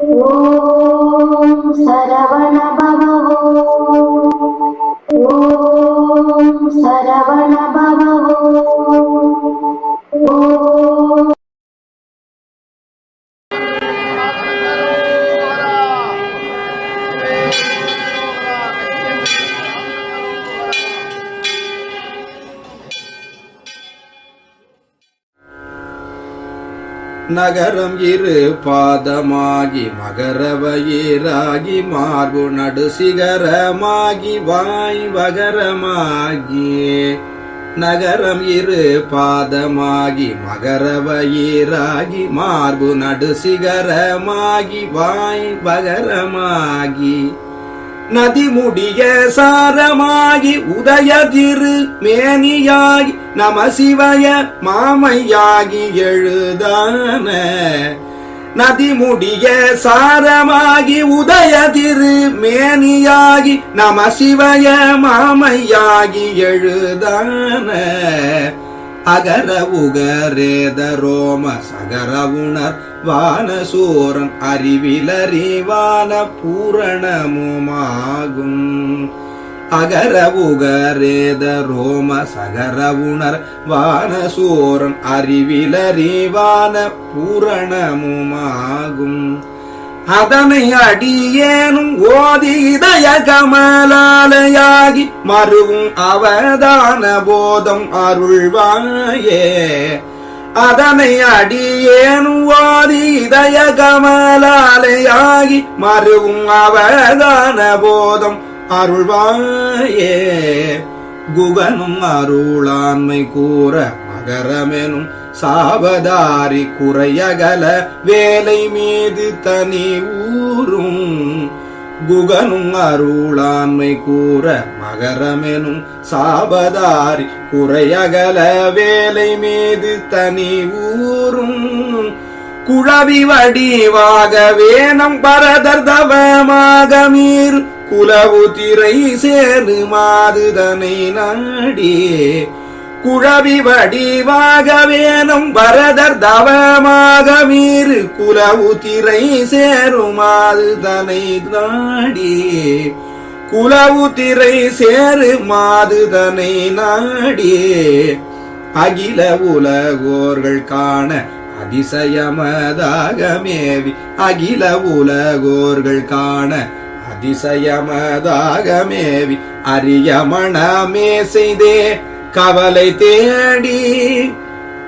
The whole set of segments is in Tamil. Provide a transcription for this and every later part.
ॐ सरवण நகரம் இரு பாதமாகி மகரவயிராகி மார்பு நடு சிகரமாகி வாய் வகரமாகி. நகரம் இரு பாதமாகி மகரவயிராகி மார்பு நடு சிகரமாகி வாய் வகரமாகி. நதிமுடிய சாரமாகி உதய திரு மேனியாகி நம சிவய மாமையாகி எழுதான. நதிமுடிய சாரமாகி உதய திரு மேனியாகி நம சிவய மாமையாகி எழுதான. அகர உகரேத ரோம சகர உணர் வானசூரன் அறிவிலறிவான பூரணமுமாகும். அகர உகரேத ரோம சகர உணர் வானசூரன் அறிவிலறிவான பூரணமுமாகும். அதனை அடியேனும் ஓதி இதய கமலாலயாகி மறுவும் அவதான போதம் அருள்வாயே. அதனை அடியேனும் ஓதி இதய கமலாலையாகி மறுவும் அவதான போதம் அருள்வாயே. குகனும் அருளாண்மை கூற மகரமெனும் சாவதாரி குறையகல வேலை மீது தனி ஊரும். குகனும் அருளாண்மை கூற மகரமெனும் சாபதாரி குறையகல வேலை மீது தனி ஊரும். குழவி வடிவாக வேணம் பரதர்தவமாக மீர் குலவு திரை சேரு மாதுதனை நாடியே. குழவி வடிவாக வேணும் பரதர் தவமாக மீறு குலவு திரை சேருமாது தனை நாடி. குலவு திரை சேரு மாதுதனை நாடி. அகில உலகோர்கள் காண அதிசயமதாக மேவி. அகில உலகோர்கள் காண அதிசயமதாக மேவி. அரிய மணமே செய்தே கவலை தேடி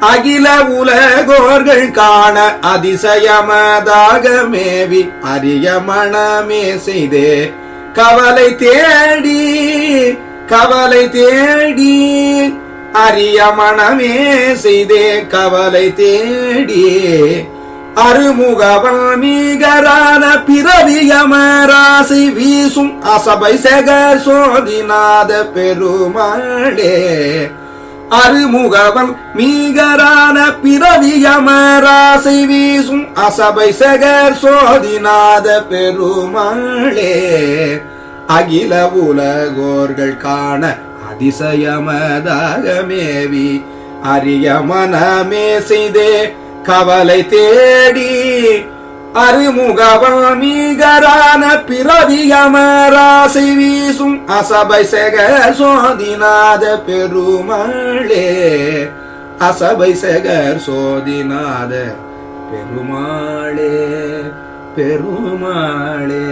அகில உலகோர்கள் காண அதிசயமதாக மேவி அரிய மனமே செய்தே. கவலை தேடி கவலை தேடி அரிய மனமே செய்தே. கவலை தேடி அருமுகவன் மீகரான பிறவியமராசி வீசும் அசபை செகர் சோதிநாத பெருமாளே. அருமுகவன் மீகரான பிறவியமராசி வீசும் அசபை செகர் சோதிநாத பெருமாளே. அகில உலகோர்கள் காண அதிசயமதாக மேவி அரிய மனமே செய்தே கவலை தேடி அருமுகவாமீகரான பிறவியமராசி வீசும் அசபை செக சோதிநாத பெருமாளே. அசபை செகர் சோதிநாத பெருமாளே பெருமாளே.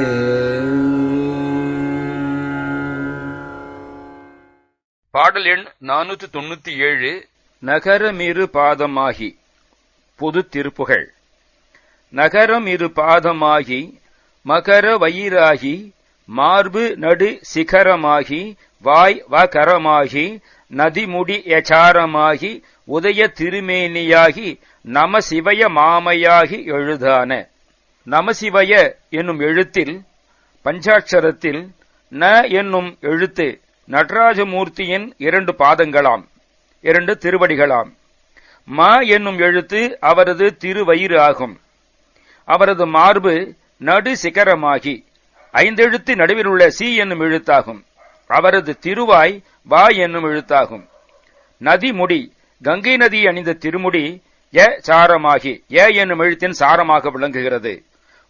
பாடல் எண் நானூத்தி தொண்ணூத்தி ஏழு நகரமிரு பாதமாகி. பொது திருப்புகள் நகரம் இரு பாதமாகி மகர வயிறாகி மார்பு நடு சிகரமாகி வாய் வகரமாகி நதிமுடி யசாரமாகி உதய திருமேனியாகி நமசிவய மாமையாகி எழுதான. நமசிவய என்னும் எழுத்தில் பஞ்சாட்சரத்தில் ந என்னும் எழுத்து நடராஜமூர்த்தியின் இரண்டு பாதங்களாம் இரண்டு திருவடிகளாம். மா என்னும் எழுத்து அவரது திருவயிறு ஆகும். அவரது மார்பு நடு சிகரமாகி ஐந்தெழுத்து நடுவில் உள்ள சி என்னும் எழுத்தாகும். அவரது திருவாய் வா என்னும் எழுத்தாகும். நதி முடி கங்கை நதி அணிந்த திருமுடி ய சாரமாகி ஏ என்னும் எழுத்தின் சாரமாக விளங்குகிறது.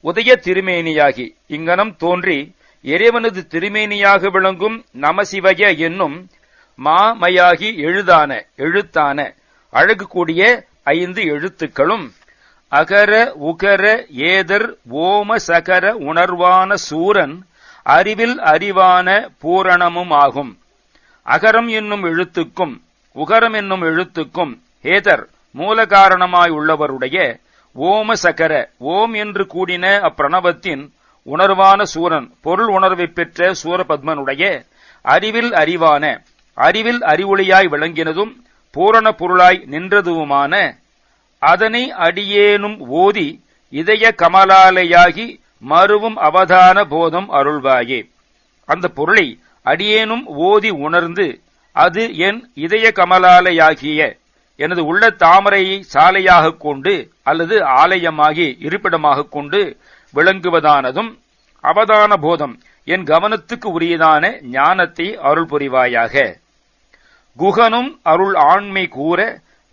உதய திருமேனியாகி இங்கனம் தோன்றி இறைவனது திருமேனியாக விளங்கும் நமசிவய என்னும் மாமையாகி எழுதான எழுத்தான அழகு கூடிய ஐந்து எழுத்துக்களும் அகர உகர ஏதர் ஓம சகர உணர்வான சூரன் அறிவில் அறிவான பூரணமும் ஆகும். அகரம் என்னும் எழுத்துக்கும் உகரம் என்னும் எழுத்துக்கும் ஏதர் மூல காரணமாய் உள்ளவருடைய ஓம சகர ஓம் என்று கூடின அப்பிரணவத்தின் உணர்வான சூரன் பொருள் உணர்வை பெற்ற சூரபத்மனுடைய அறிவில் அறிவான அறிவில் அறிவொளியாய் விளங்கினதும் பூரண பொருளாய் நின்றதுவுமான அதனை அடியேனும் ஓதி இதய கமலாலையாகி மறுவும் அவதான போதம் அருள்வாயே. அந்த பொருளை அடியேனும் ஓதி உணர்ந்து அது என் இதய கமலாலையாகிய எனது உள்ள தாமரையை சாலையாகக் கொண்டு அல்லது ஆலயமாகி இருப்பிடமாகக் கொண்டு விளங்குவதானதும் அவதான போதம் என் கவனத்துக்கு உரியதான ஞானத்தை அருள் புரிவாயாக குகனும் அருள் ஆண்மை கூற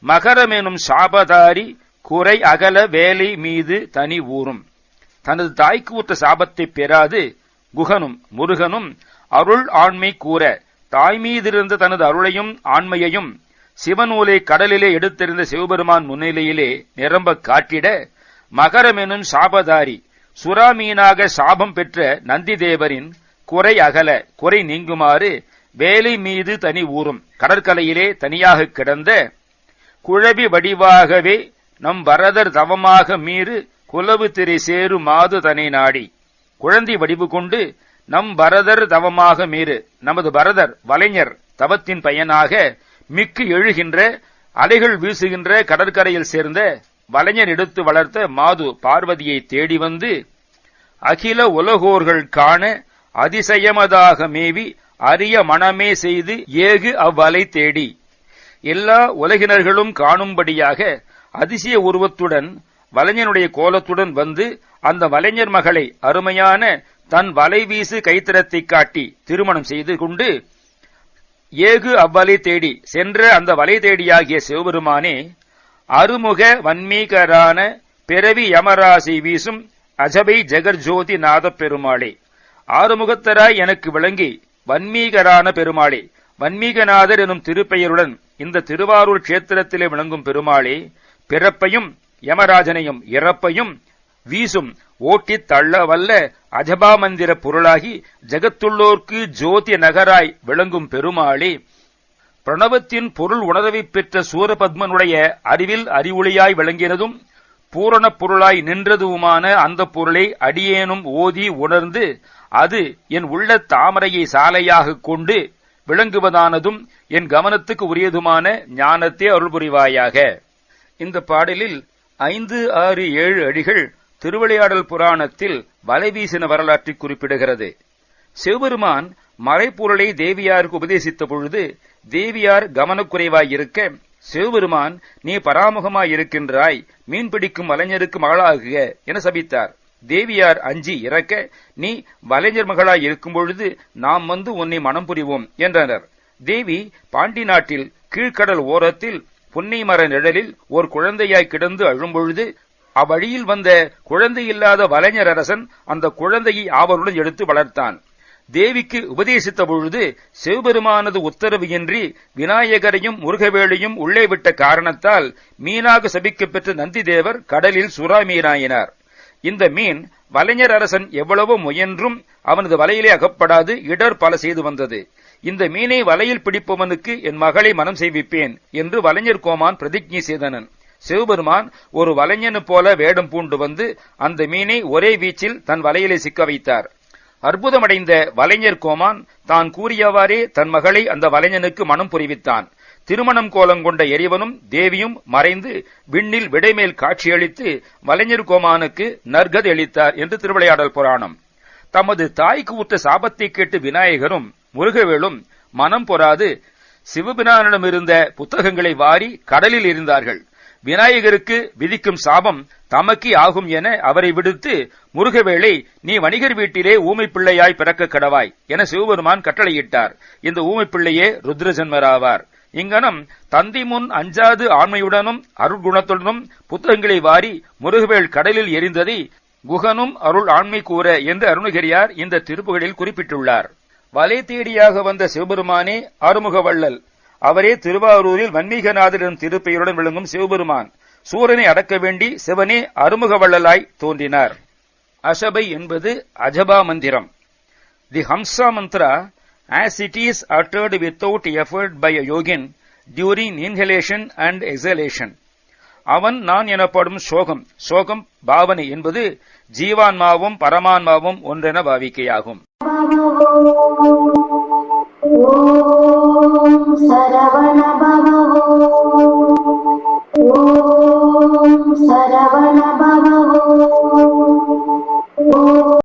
மகரமெனும் சாபதாரி குறை அகல வேலை மீது தனி ஊறும். தனது தாய்க்கு ஊற்ற சாபத்தை பெறாது குகனும் முருகனும் அருள் ஆண்மை கூற தாய் மீதிருந்த தனது அருளையும் ஆண்மையையும் சிவநூலை கடலிலே எடுத்திருந்த சிவபெருமான் முன்னிலையிலே நிரம்ப காட்டிட மகரமெனும் சாபதாரி சுறாமீனாக சாபம் பெற்ற நந்திதேவரின் குறை அகல குறை நீங்குமாறு வேலை மீது தனி ஊறும். கடற்கரையிலே தனியாக கிடந்த குழவி வடிவாகவே நம் வரதர் தவமாக மீறு குலவு திரை சேரு மாது தனை நாடி. குழந்தை வடிவு கொண்டு நம் பரதர் தவமாக மீறு. நமது பரதர் வலைஞர் தவத்தின் பயனாக மிக்கு எழுகின்ற அலைகள் வீசுகின்ற கடற்கரையில் சேர்ந்த வலைஞர் எடுத்து வளர்த்த மாது பார்வதியை தேடி வந்து அகில உலகோர்கள் காண அதிசயமதாக மேவி அரிய மனமே செய்து ஏகு அவ்வலை தேடி. எல்லா உலகினர்களும் காணும்படியாக அதிசய உருவத்துடன் வலைஞனுடைய கோலத்துடன் வந்து அந்த வலைஞர் மகளை அருமையான தன் வலைவீசு கைத்திரத்தை காட்டி திருமணம் செய்து கொண்டு ஏகு அவ்வலை தேடி சென்ற அந்த வலை தேடியாகிய சிவபெருமானே அருமுக வன்மீகரான பிறவி யமராசி வீசும் அஜபை ஜெகர்ஜோதி நாத பெருமாளே. ஆறுமுகத்தராய் எனக்கு விளங்கி வன்மீகரான பெருமாளே வன்மீகநாதர் எனும் திருப்பெயருடன் இந்த திருவாரூர் கஷேத்திரத்திலே விளங்கும் பெருமாளே பிறப்பையும் யமராஜனையும் இறப்பையும் வீசும் ஓட்டித் தள்ள வல்ல அஜபா மந்திர பொருளாகி ஜெகத்துள்ளோர்க்கு ஜோதி நகராய் விளங்கும் பெருமாளே பிரணவத்தின் பொருள் உணர்வை பெற்ற சூரபத்மனுடைய அறிவில் அறிவுளியாய் விளங்கினதும் பூரண பொருளாய் நின்றதுவுமான அந்த பொருளை அடியேனும் ஓதி உணர்ந்து அது என் உள்ள தாமரையை சாலையாகக் கொண்டு விளங்குவதானதும் என் கவனத்துக்கு உரியதுமான ஞானத்தை அருள் புரிவாயாக இந்த பாடலில் ஐந்து ஆறு ஏழு அடிகள் திருவிளையாடல் புராணத்தில் வலைவீசின வரலாற்றை குறிப்பிடுகிறது. சிவபெருமான் மறைப்பொருளை தேவியாருக்கு உபதேசித்த பொழுது தேவியார் கவனக்குறைவாயிருக்க சிவபெருமான் நீ பராமுகமாயிருக்கின்றாய் மீன் பிடிக்கும் வலைஞருக்கு மகளாகுக என சபித்தார். தேவியார் அஞ்சி இறக்க நீ வலைஞர் மகளாய் இருக்கும் பொழுது நாம் வந்து உன்னை மனம் புரிவோம் என்றனர். தேவி பாண்டி நாட்டில் கீழ்க்கடல் ஓரத்தில் புன்னை மர நிழலில் ஒரு குழந்தையாய் கிடந்து அழும்பொழுது அவ்வழியில் வந்த குழந்தையில்லாத வலைஞர் அரசன் அந்த குழந்தையை ஆவலுடன் எடுத்து வளர்த்தான். தேவிக்கு உபதேசித்த பொழுது சிவபெருமானது உத்தரவு இன்றி விநாயகரையும் முருகவேளையும் உள்ளே விட்ட காரணத்தால் மீனாக சபிக்கப்பெற்ற நந்திதேவர் கடலில் சுறாமீனாயினார். இந்த மீன் வலைஞர் அரசன் எவ்வளவோ முயன்றும் அவனது வலையிலே அகப்படாது இடர் பல செய்து வந்தது. இந்த மீனை வலையில் பிடிப்பவனுக்கு என் மகளை மனம் செய்விப்பேன் என்று வலைஞர் கோமான் பிரதிஜை செய்தனன். சிவபெருமான் ஒரு வலைஞனு போல வேடம் பூண்டு வந்து அந்த மீனை ஒரே வீச்சில் தன் வலையிலே சிக்க வைத்தார். அற்புதமடைந்த வலைஞர் கோமான் தான் கூறியவாறே தன் மகளை அந்த வலைஞனுக்கு மனம் புரிவித்தான். திருமணம் கோலம் கொண்ட எரிவனும் தேவியும் மறைந்து விண்ணில் விடைமேல் காட்சியளித்து வலைஞர் கோமானுக்கு நற்கதி அளித்தார் என்று திருவிளையாடல் புராணம். தமது தாய்க்கு உற்ற சாபத்தை கேட்டு விநாயகரும் முருகவேளும் மனம் பொறாது சிவபிரானிடமிருந்த புத்தகங்களை வாரி கடலில் இருந்தார்கள் விநாயகருக்கு விதிக்கும் சாபம் தமக்கே ஆகும் என அவரை விடுத்து முருகவேளை நீ வணிகர் வீட்டிலே ஊமை பிள்ளையாய் பிறக்க கடவாய் என சிவபெருமான் கட்டளையிட்டார். இந்த ஊமை பிள்ளையே ருத்ரஜன்மராவார். இங்கனம் தந்தி முன் அஞ்சாது ஆண்மையுடனும் அருள்குணத்துடனும் புத்தகங்களை வாரி முருகவேள் கடலில் எரிந்ததை குகனும் அருள் ஆண்மை கூற என்று அருணகிரியார் இந்த திருப்புகளில் குறிப்பிட்டுள்ளார். வலை தேடியாக வந்த சிவபெருமானே ஆறுமுகவள்ளல். அவரே திருவாரூரில் வன்மீகநாதர் எனும் திருப்பெயருடன் விளங்கும் சிவபெருமான். சூரனை அடக்க வேண்டி சிவனே அருமுகவள்ளலாய் தோன்றினார். அசபை என்பது அஜபா மந்திரம். The Hamsa mantra as it is uttered without effort by a yogin during inhalation and exhalation. அவன் நான் எனப்படும் சோகம் சோகம் பாவனை என்பது ஜீவான்மாவும் பரமான்மாவும் ஒன்றென பாவிக்கையாகும் சரவண